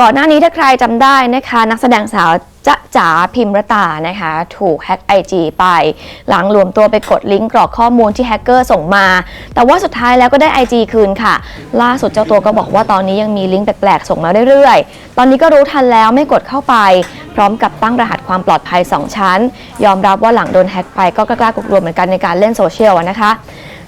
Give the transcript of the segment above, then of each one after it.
ก่อนหน้านี้ถ้าใครจำได้นะคะ นักแสดงสาวจ๊ะจ๋าพิมรตานะคะ ถูกแฮ็กไอจีไป หลังรวมตัวไปกดลิงก์กรอกข้อมูลที่แฮกเกอร์ส่งมา แต่ว่าสุดท้ายแล้วก็ได้ IG คืนค่ะ ล่าสุดเจ้าตัวก็บอกว่าตอนนี้ยังมีลิงก์แปลกๆ ส่งมาเรื่อยๆ ตอนนี้ก็รู้ทันแล้วไม่กดเข้าไป พร้อมกับตั้งรหัสความปลอดภัย 2 ชั้น ยอมรับว่าหลังโดนแฮ็กไปก็กล้ากลัวเหมือนกันในการเล่นโซเชียลนะคะ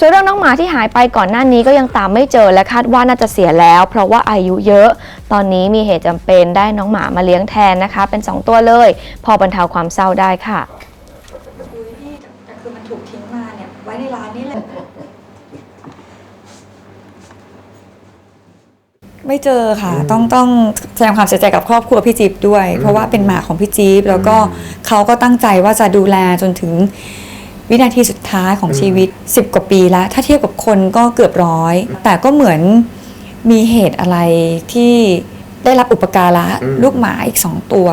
ส่วนเรื่องน้องหมาที่หายไปก่อนหน้านี้ก็ยังตามไม่เจอและคาดว่าน่าจะเสียแล้ว เพราะว่าอายุเยอะ ตอนนี้มีเหตุจำเป็นได้น้องหมามาเลี้ยงแทนนะคะ เป็น 2 ตัวเลย พอบรรเทาความเศร้าได้ค่ะอุ้ยพี่แต่คือมันถูกทิ้งมาเนี่ยไว้ในร้านนี่แหละไม่เจอค่ะ ต้องต้องแสดงความเสียใจกับครอบครัวพี่จิ๊บด้วย เพราะว่าเป็นหมาของพี่จิ๊บแล้วก็เขาก็ตั้งใจว่าจะดูแลจนถึง วินาทีสุดท้ายของชีวิต 10 กว่าปีแล้ว ถ้าเทียบกับคนก็เกือบร้อย แต่ก็เหมือนมีเหตุอะไรที่ได้รับอุปการะอืมลูกหมาอีกสองตัว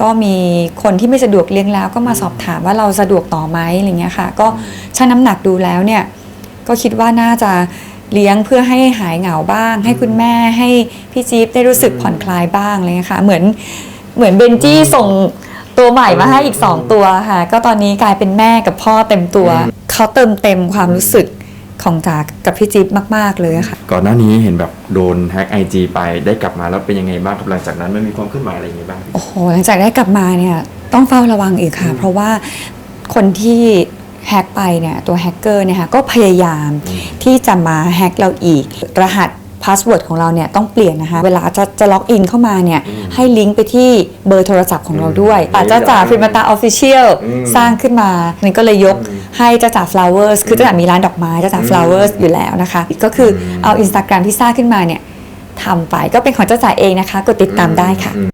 ก็มีคนที่ไม่สะดวกเลี้ยงแล้ว ก็มาสอบถามว่าเราสะดวกต่อไหมอะไรเงี้ยค่ะ ก็ชั่งน้ำหนักดูแล้วเนี่ย ก็คิดว่าน่าจะเลี้ยงเพื่อให้หายเหงาบ้าง ให้คุณแม่ให้พี่จี๊บได้รู้สึกผ่อนคลายบ้างอะไรเลยค่ะ เหมือนเหมือนเบนจี้ส่ง ตัวใหม่มาให้อีก 2 ตัวค่ะ ก็ตอนนี้กลายเป็นแม่กับพ่อเต็มตัว เขาเติมเต็มความรู้สึกของจ๋ากับพี่จี๊บมาก ๆ เลยค่ะ ก่อนหน้านี้เห็นแบบโดนแฮ็กไอจีไปได้กลับมาแล้วเป็นยังไงบ้างครับหลังจากนั้นมันมีความเคลื่อนไหวอะไรอย่างไงบ้าง โอ้โหหลังจากได้กลับมาเนี่ยต้องเฝ้าระวังอีกค่ะ เพราะว่าคนที่แฮ็กไปเนี่ยตัวแฮกเกอร์เนี่ยค่ะก็พยายามที่จะมาแฮ็กเราอีกรหัส พาสเวิร์ดของเราเนี่ยต้องเปลี่ยนนะคะ เวลาจะจะล็อกอินเข้ามาเนี่ยอืมให้ลิงก์ไปที่เบอร์โทรศัพท์ของเราด้วยอืมอาจจะจ่าฟิมาตาออฟฟิเชียลอืมสร้างขึ้นมานี่ก็เลยยกอืมให้จ้าจ่า flowers คือจ้าจ่ามีร้านดอกไม้จ้าจ่าอืม flowers อยู่แล้วนะคะ ก็คืออมเอา Instagram ที่สร้างขึ้นมาเนี่ยทำไปก็เป็นของจ้าจ่าเองนะคะกดติดตามได้ค่ะ